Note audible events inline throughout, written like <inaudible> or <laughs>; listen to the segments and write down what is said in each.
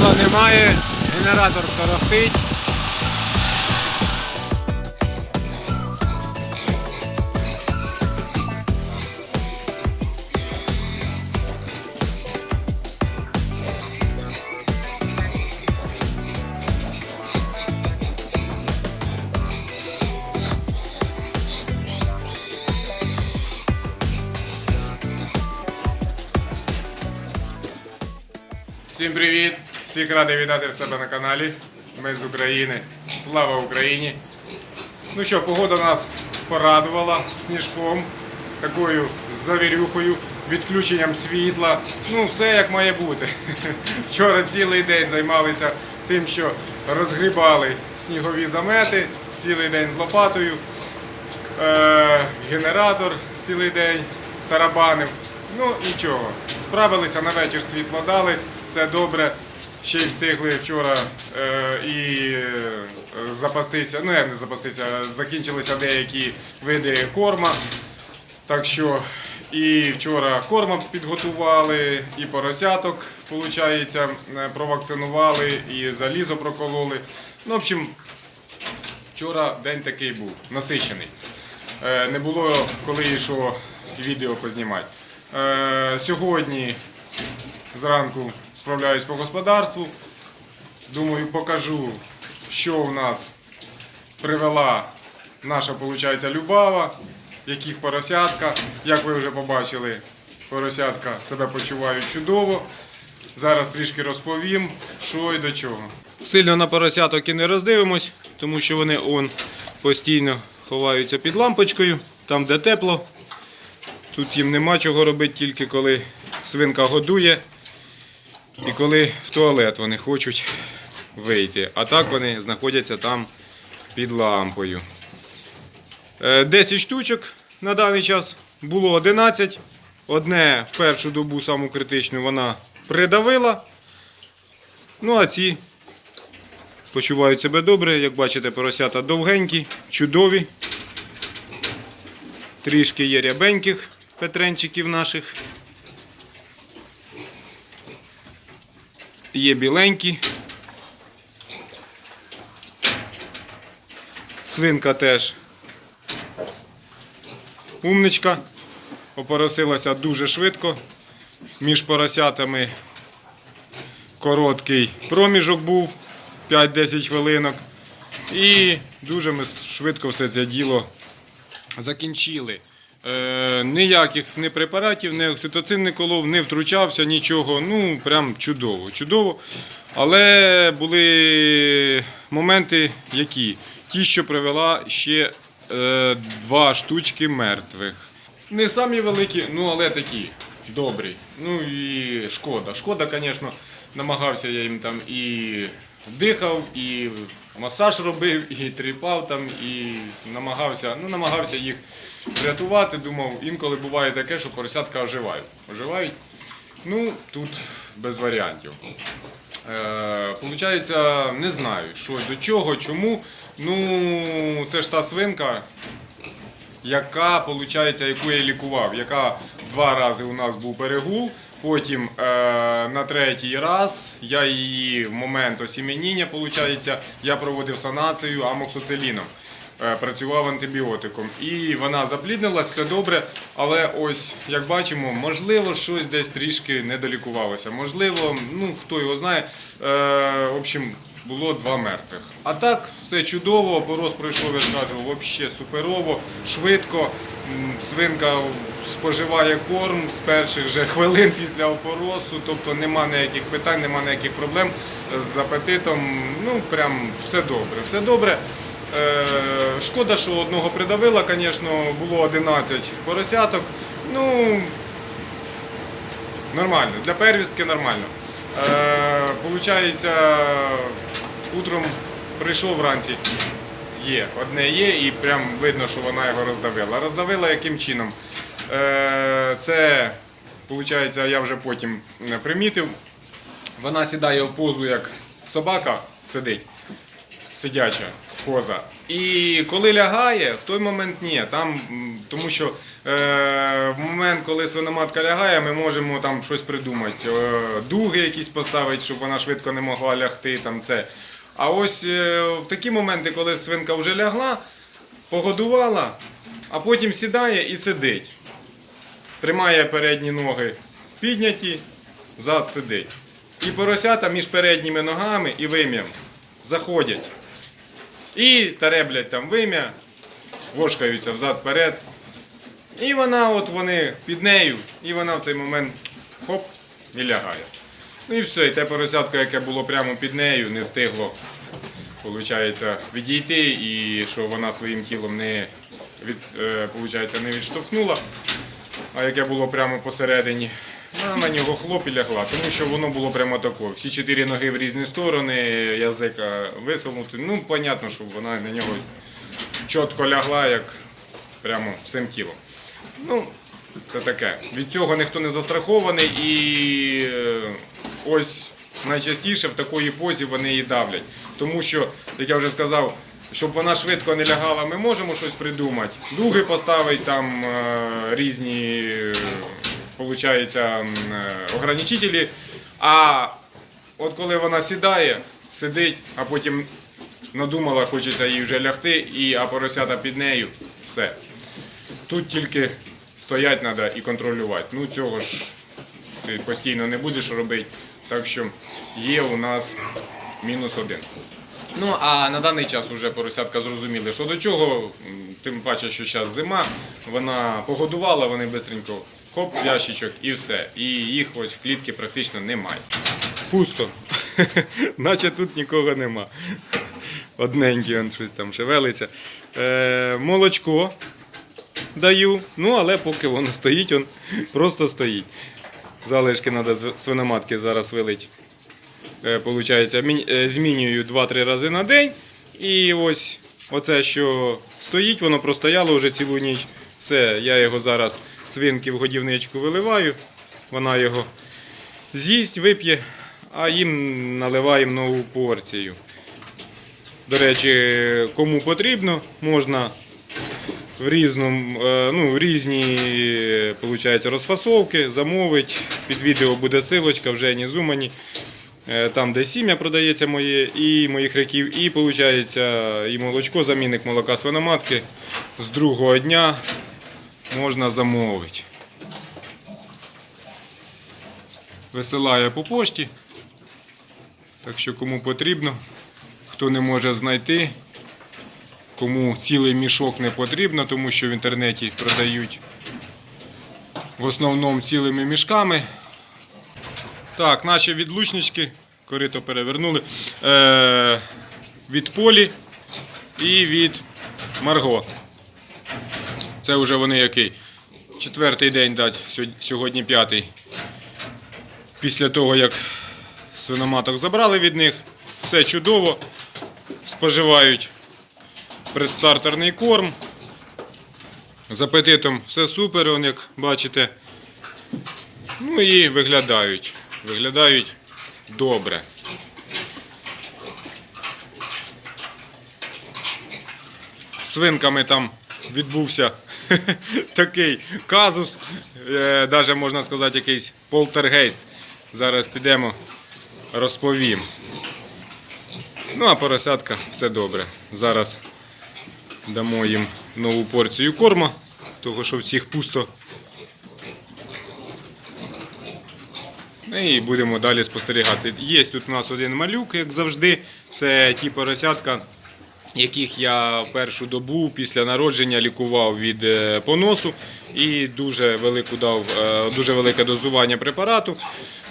немає, генератор торохтить. Всім привіт! Всіх радий вітати в себе на каналі. Ми з України. Слава Україні! Ну що, погода нас порадувала сніжком, такою завірюхою, відключенням світла. Ну, все як має бути. <laughs> Вчора цілий день займалися тим, що розгрібали снігові замети, цілий день з лопатою. Е, генератор цілий день тарабанив. Ну нічого, справилися на вечір світло дали, все добре. Ще й встигли вчора е, і е, запастися, ну як не запастися, закінчилися деякі види корма. Так що і вчора корма підготували, і поросяток, виходить, провакцинували, і залізо прокололи. Ну, в общем, Вчора день такий був, насичений. Е, Не було коли і що відео познімати. Е, Сьогодні зранку справляюсь по господарству. Думаю, покажу, що у нас привела наша, виходить, Любава, яких поросятка. Як ви вже побачили, поросятка себе почувають чудово. Зараз трішки розповім, що і до чого. Сильно на поросяток і не роздивимось, тому що вони он постійно ховаються під лампочкою, там де тепло. Тут їм нема чого робити, тільки коли свинка годує і коли в туалет вони хочуть вийти. А так вони знаходяться там під лампою. Е, 10 штучок на даний час було 11. Одне в першу добу саму критичну вона придавила. Ну а ці почувають себе добре. Як бачите, поросята довгенькі, чудові. Трішки є рябеньких петренчиків наших. Є біленькі. Свинка теж умничка. Опоросилася дуже швидко. Між поросятами короткий проміжок був 5-10 хвилинок. І дуже ми швидко все це діло закінчили. Е, ніяких ні препаратів, ні окситоцин не колов, не втручався, нічого. Ну, прям чудово, чудово. Але були моменти, які? Ті, що привела ще е, два штучки мертвих. Не самі великі, ну але такі добрі. Ну і шкода. Шкода, звісно, намагався я їм там і дихав, і масаж робив, і тріпав там, і намагався, ну, намагався їх врятувати. Думав, інколи буває таке, що поросятка оживають. Оживають. Ну, тут без варіантів. Е, Получається, не знаю, що до чого, чому. Ну, це ж та свинка, яка, виходить, яку я лікував, яка два рази у нас був перегул. Потім е, на третій раз я її в момент осіменіння, виходить, я проводив санацію амоксоциліном. Е, працював антибіотиком. І вона запліднилась, все добре. Але ось, як бачимо, можливо, щось десь трішки не долікувалося. Можливо, ну хто його знає. Е, в общем, було два мертвих. А так, все чудово, опорос пройшов, я скажу, взагалі суперово, швидко. Свинка споживає корм з перших же хвилин після опоросу, тобто нема ніяких питань, нема ніяких проблем з апетитом. Ну, прям все добре. Все добре. Е, шкода, що одного придавила, звісно, було 11 поросяток. Ну, нормально, для первістки нормально. Е, Получається, утром прийшов вранці. Є, одне є, і прям видно, що вона його роздавила. Роздавила яким чином? Е, Це, виходить, я вже потім е, примітив. Вона сідає в позу, як собака сидить, сидяча. коза. І коли лягає, в той момент ні. Там, тому що е, в момент, коли свиноматка лягає, ми можемо там щось придумати. Е, дуги якісь поставити, щоб вона швидко не могла лягти. Там це. А ось е, в такі моменти, коли свинка вже лягла, погодувала, а потім сідає і сидить. Тримає передні ноги підняті, зад сидить. І поросята між передніми ногами і вим'ям заходять. І тареблять там вим'я, вошкаються взад-вперед. І вона, от вони під нею, і вона в цей момент хоп, і лягає. Ну і все, і те поросятко, яке було прямо під нею, не встигло, виходить, відійти, і що вона своїм тілом не, від, е, получається, не відштовхнула, а яке було прямо посередині. Вона на нього хлоп і лягла, тому що воно було прямо тако. Всі чотири ноги в різні сторони, язика висунутий. Ну, понятно, що вона на нього чітко лягла, як прямо всім тілом. Ну, це таке. Від цього ніхто не застрахований і е, ось найчастіше в такої позі вони її давлять. Тому що, як я вже сказав, щоб вона швидко не лягала, ми можемо щось придумати. Дуги поставити там е, різні, м, е, ограничителі. А от коли вона сідає, сидить, а потім надумала, хочеться їй вже лягти, і а поросята під нею, все. Тут тільки стоять треба і контролювати. Ну цього ж ти постійно не будеш робити. Так що є у нас мінус один. Ну а на даний час вже поросятка зрозуміли, що до чого, тим паче, що зараз зима, вона погодувала, вони швидко хоп, ящичок і все. І їх ось в клітці практично немає. Пусто. <laughs> Наче тут нікого нема. Одненький он щось там шевелиться. Е, молочко даю. Ну, але поки воно стоїть, он просто стоїть. Залишки треба з свиноматки зараз вилить. Е, Получається, е, змінюю 2-3 рази на день. І ось оце, що стоїть, воно простояло вже цілу ніч. Все, я його зараз свинки в годівничку виливаю. Вона його з'їсть, вип'є, а їм наливаємо нову порцію. До речі, кому потрібно, можна в різному, е, ну, різні получається, розфасовки, замовить. Під відео буде силочка, вже не зумані. Е, Там, де сім'я продається моє, і моїх раків, і виходить, і молочко, замінник молока свиноматки з другого дня можна замовити. Висилаю по пошті. Так що кому потрібно, хто не може знайти, кому цілий мішок не потрібно, тому що в інтернеті продають в основному цілими мішками. Так, наші відлучнички, корито перевернули. Е, від полі і від Марго. Це вже вони який? Четвертий день дать, сьогодні- сьогодні п'ятий. Після того, як свиноматок забрали від них, все чудово. Споживають предстартерний корм. З апетитом все супер, он, як бачите. Ну і виглядають. Виглядають добре. Свинками там відбувся <laughs> такий казус, навіть можна сказати, якийсь полтергейст. Зараз підемо, розповім. Ну, а поросятка все добре. Зараз дамо їм нову порцію корма, того що в цих пусто. Ну і будемо далі спостерігати. Є тут у нас один малюк, як завжди. Це ті поросятка, яких я першу добу після народження лікував від е, поносу і дуже велику дав, е, дуже велике дозування препарату.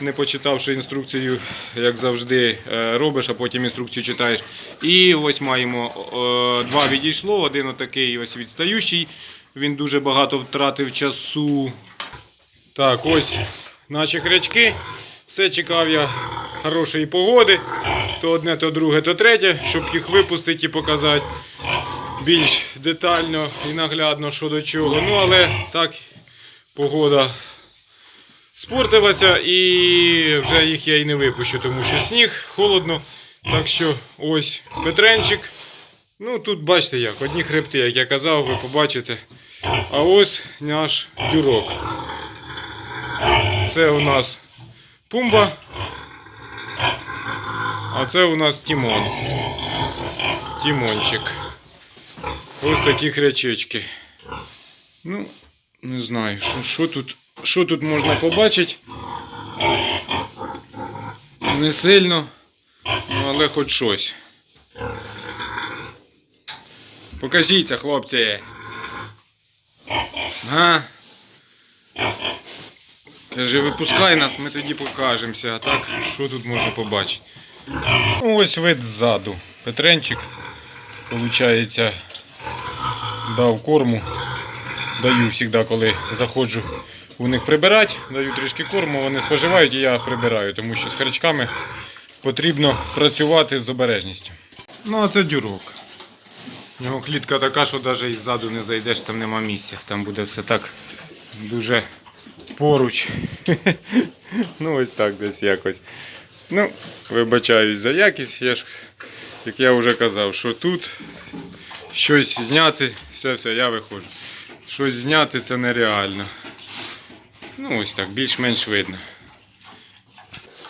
Не почитавши інструкцію, як завжди, е, робиш, а потім інструкцію читаєш. І ось маємо е, два відійшло, один отакий ось відстаючий. Він дуже багато втратив часу. Так, ось наші хрячки. Все чекав я хорошої погоди. То одне, то друге, то третє, щоб їх випустити і показати більш детально і наглядно, що до чого. Ну, але так, погода спортилася і вже їх я і не випущу, тому що сніг, холодно. Так що ось Петренчик Ну тут бачите як, одні хребти, як я казав, ви побачите. А ось наш дюрок. Це у нас пумба. А це у нас Тімон. Тімончик. Ось такі хрячечки. Ну, не знаю, що, що тут, що тут можна побачити. Не сильно, але хоч щось. Покажіться, хлопці. Га? Каже, випускай нас, ми тоді покажемося. А так, що тут можна побачити? Ну, ось вид ззаду. Петренчик, виходить, дав корму. Даю завжди, коли заходжу у них прибирати, даю трішки корму, вони споживають і я прибираю, тому що з харчками потрібно працювати з обережністю. Ну, а це дюрок. У нього клітка така, що навіть ззаду не зайдеш, там нема місця. Там буде все так дуже поруч. <laughs> ну, ось так десь якось. Ну, вибачаюсь за якість. Я ж, як я вже казав, що тут щось зняти, все, все, я виходжу. Щось зняти це нереально. Ну, ось так, більш-менш видно.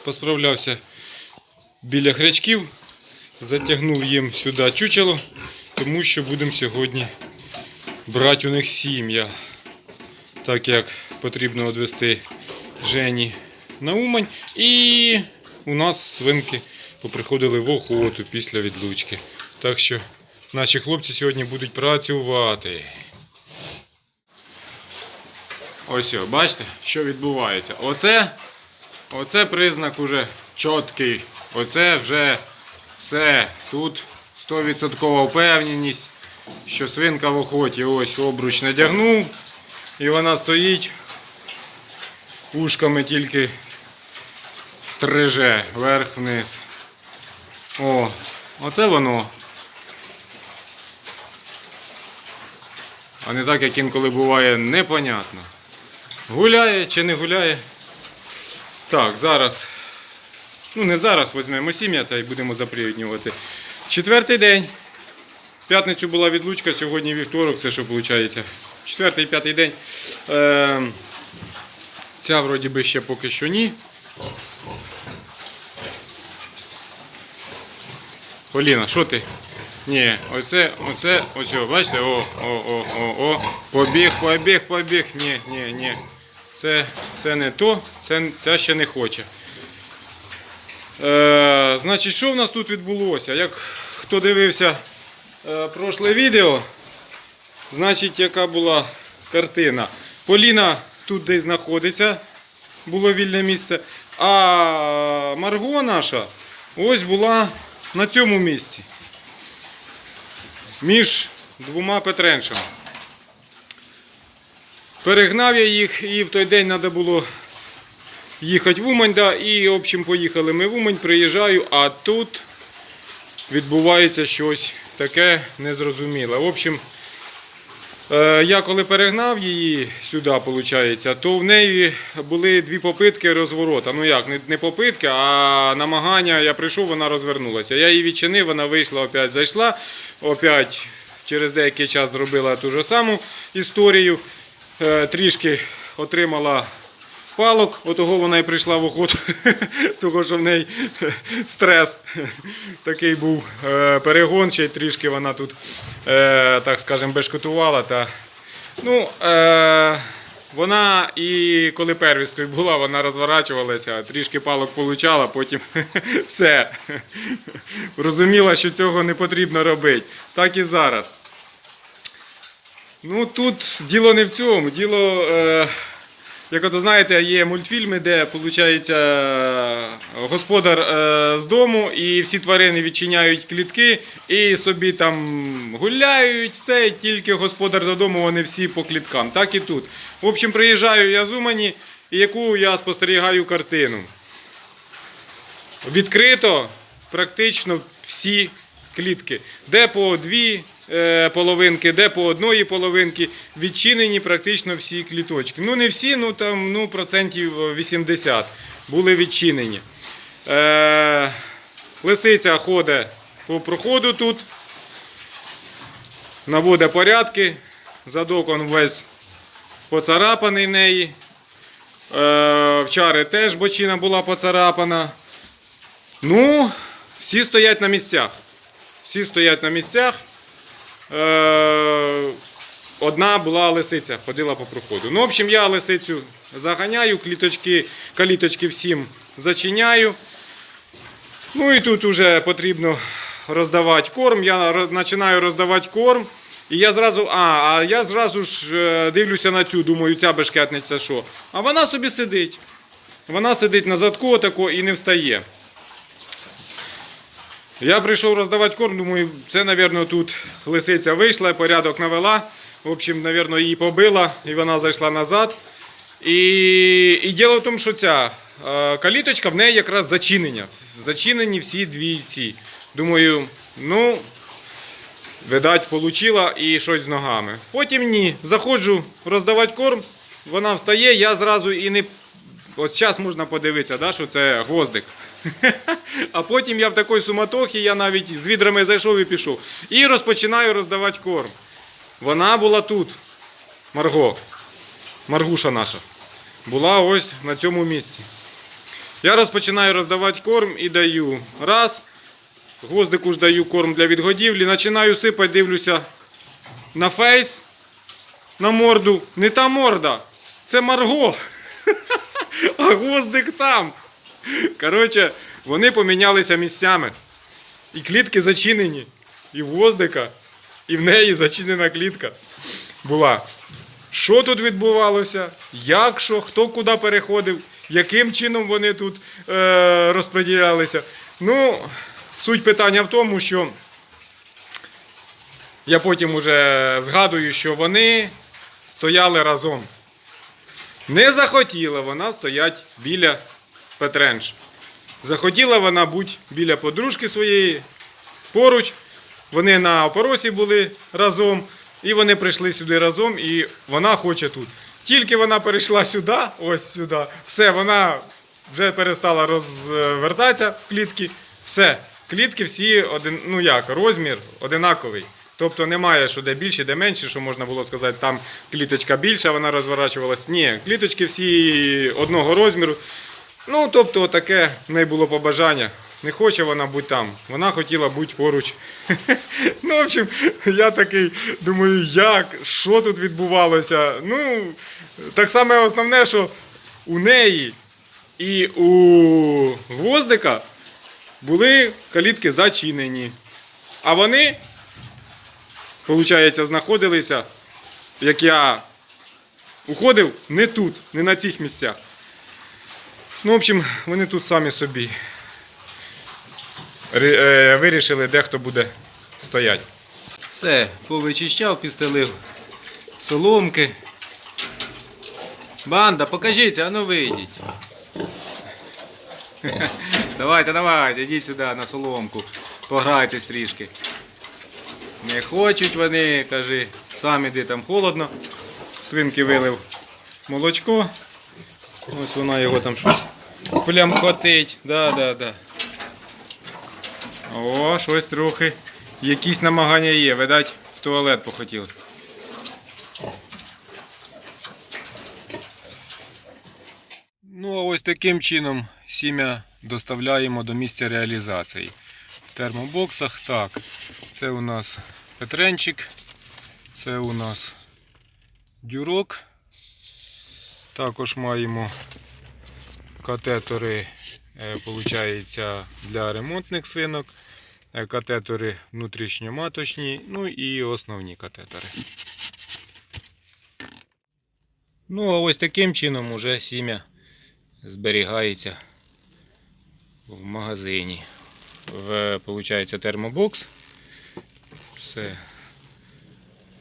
Посправлявся біля хрячків, затягнув їм сюди чучело, тому що будемо сьогодні брати у них сім'я. Так як потрібно відвести Жені на Умань. І у нас свинки поприходили в охоту після відлучки. Так що наші хлопці сьогодні будуть працювати. Ось, бачите, що відбувається. Оце, оце признак уже чіткий. Оце вже все. Тут 100% впевненість, що свинка в охоті ось обруч надягнув. І вона стоїть, ушками тільки стриже вверх-вниз. О, оце воно. А не так, як інколи буває, непонятно. Гуляє чи не гуляє. Так, зараз. Ну, не зараз візьмемо сім'я та й будемо заприрівнювати. Четвертий день. П'ятницю була відлучка, сьогодні вівторок, це що виходить? Четвертий, п'ятий день. Е, ця вроді би ще поки що ні. Поліна, що ти? Ні, оце, оце, оце, бачите, о, о, о, о, о, побіг, побіг, побіг. Ні, ні, ні. Це, це не то, це, це ще не хоче. Е, значить, що в нас тут відбулося? Як хто дивився е, прошле відео, значить, яка була картина. Поліна тут десь знаходиться, було вільне місце. А Марго наша ось була на цьому місці. Між двома Петреншами. Перегнав я їх і в той день треба було їхати в Умань, да, і в общем поїхали ми в Умань, приїжджаю, а тут відбувається щось таке незрозуміле. В общем, е, я коли перегнав її сюди, виходить, то в неї були дві попитки розворота. Ну як, не, попитки, а намагання. Я прийшов, вона розвернулася. Я її відчинив, вона вийшла, опять зайшла, опять через деякий час зробила ту ж саму історію. Е, Трішки отримала палок, отого вона і прийшла в охоту, <laughs> того що в неї стрес такий був е, перегон, ще й трішки вона тут, е, так скажемо, бешкотувала. Та, ну, вона і коли первісткою була, вона розворачувалася, трішки палок получала, потім <laughs> все. Розуміла, що цього не потрібно робити. Так і зараз. Ну тут діло не в цьому. Діло, е, як ото знаєте, є мультфільми, де виходить, господар е, з дому і всі тварини відчиняють клітки і собі там гуляють, все, тільки господар додому, вони всі по кліткам. Так і тут. В общем, приїжджаю я з Умані, і яку я спостерігаю картину. Відкрито практично всі клітки. Де по дві е, половинки, де по одної половинки, відчинені практично всі кліточки. Ну не всі, ну там ну, процентів 80 були відчинені. Е, лисиця ходить по проходу тут. наводить порядки. Задок он весь поцарапаний в неї. Е, вчари теж бочина була поцарапана. Ну, всі стоять на місцях. Всі стоять на місцях. Е, одна була лисиця, ходила по проходу. Ну, в общем, я лисицю заганяю, кліточки, каліточки всім зачиняю. Ну і тут вже потрібно роздавати корм. Я починаю роздавати корм. І я зразу, а, а я зразу ж е, дивлюся на цю, думаю, ця бешкетниця що. А вона собі сидить. Вона сидить на задку отако і не встає. Я прийшов роздавати корм, думаю, це, мабуть, тут лисиця вийшла, порядок навела. В общем, мабуть, її побила і вона зайшла назад. І, і діло в тому, що ця е, каліточка в неї якраз зачинення. Зачинені всі дві ці. Думаю, ну, видать, получила і щось з ногами. Потім ні. Заходжу роздавати корм, вона встає, я зразу і не. Ось зараз можна подивитися, да, що це гвоздик. <laughs> А потім я в такій суматохі, я навіть з відрами зайшов і пішов. І розпочинаю роздавати корм. Вона була тут, Марго, Маргуша наша, була ось на цьому місці. Я розпочинаю роздавати корм і даю. Раз. Гвоздику ж даю корм для відгодівлі. Починаю сипати, дивлюся на фейс, на морду. Не та морда, це Марго. <laughs> А гвоздик там. Коротше, вони помінялися місцями. І клітки зачинені. І в гвоздика, і в неї зачинена клітка була. Що тут відбувалося? Як що, хто куди переходив, яким чином вони тут е, розподілялися. Ну, суть питання в тому, що я потім уже згадую, що вони стояли разом. Не захотіла вона стояти біля Петренч. Захотіла вона бути біля подружки своєї поруч. Вони на опоросі були разом, і вони прийшли сюди разом, і вона хоче тут. Тільки вона перейшла сюди, ось сюди, все, вона вже перестала розвертатися в клітки. Все, клітки всі один, ну як, розмір одинаковий. Тобто немає, що де більше, де менше, що можна було сказати, там кліточка більша, вона розворачувалась. Ні, кліточки всі одного розміру. Ну, тобто, таке в неї було побажання. Не хоче вона бути там. Вона хотіла бути поруч. <laughs> Ну, в общем, я такий думаю, як, що тут відбувалося. Ну, так само основне, що у неї і у гвоздика були калітки зачинені. А вони, виходить, знаходилися, як я уходив, не тут, не на цих місцях. Ну, в общем, вони тут самі собі е, вирішили, де хто буде стояти. Все, повичищав, підстелив соломки. Банда, покажіться, а ну вийдіть. <laughs> Давайте, давайте, йдіть сюди на соломку. Пограйтесь трішки. Не хочуть вони, кажи, сам іди там холодно. Свинки вилив молочко. Ось вона його там щось плямкотить. Да, да, да. О, щось трохи. Якісь намагання є, видать, в туалет похотіли. Ну, а ось таким чином сім'я доставляємо до місця реалізації. В термобоксах. Так, це у нас петренчик, це у нас дюрок. Також маємо катетори, е, для ремонтних свинок. Е, катетори внутрішньоматочні, ну і основні катетори. Ну, а ось таким чином уже сім'я зберігається в магазині. В, получається, термобокс. Все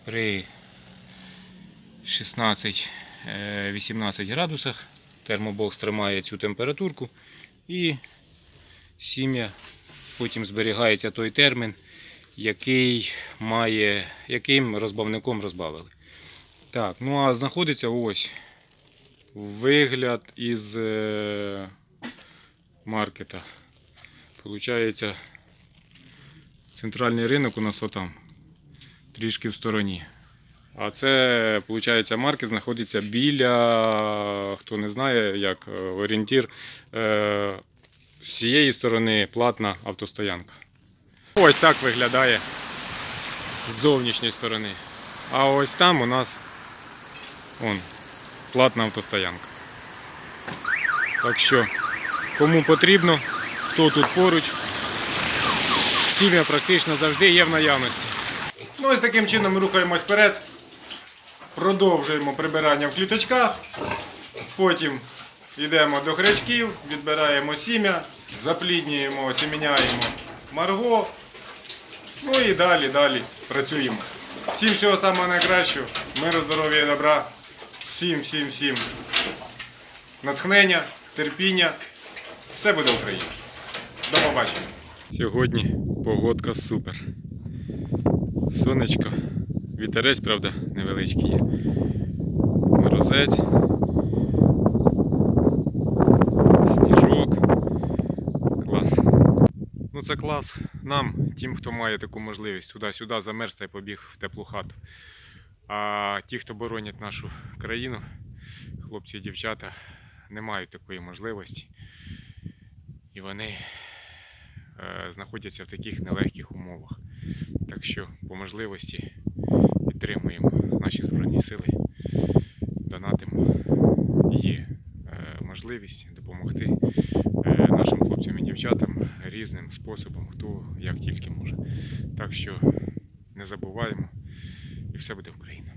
при 16-18 градусах. Термобокс тримає цю температурку і сім'я потім зберігається той термін, який має, яким розбавником розбавили. Так, ну а знаходиться ось вигляд із е, маркета. Получається, центральний ринок у нас отам. трішки в стороні. А це, виходить, марки знаходиться біля, хто не знає, як е, орієнтір, е, з цієї сторони платна автостоянка. Ось так виглядає з зовнішньої сторони. А ось там у нас он, платна автостоянка. Так що, кому потрібно, хто тут поруч, сім'я практично завжди є в наявності. Ну, ось таким чином рухаємось вперед. Продовжуємо прибирання в кліточках. Потім йдемо до хрячків, відбираємо сім'я, запліднюємо, сіміняємо марго. Ну і далі, далі працюємо. Всім всього самого найкращого, миру, здоров'я і добра. Всім, всім, всім натхнення, терпіння. Все буде Україна. До побачення. Сьогодні погодка супер. Сонечко, вітерець, правда, невеличкий є. Морозець. Сніжок. Клас. Ну це клас нам, тим, хто має таку можливість туди-сюди замерз та й побіг в теплу хату. А ті, хто боронять нашу країну, хлопці і дівчата, не мають такої можливості. І вони е, знаходяться в таких нелегких умовах. Так що по можливості підтримуємо наші Збройні Сили, донатимо. Є е, можливість допомогти е, нашим хлопцям і дівчатам різним способом, хто як тільки може. Так що не забуваємо і все буде Україна.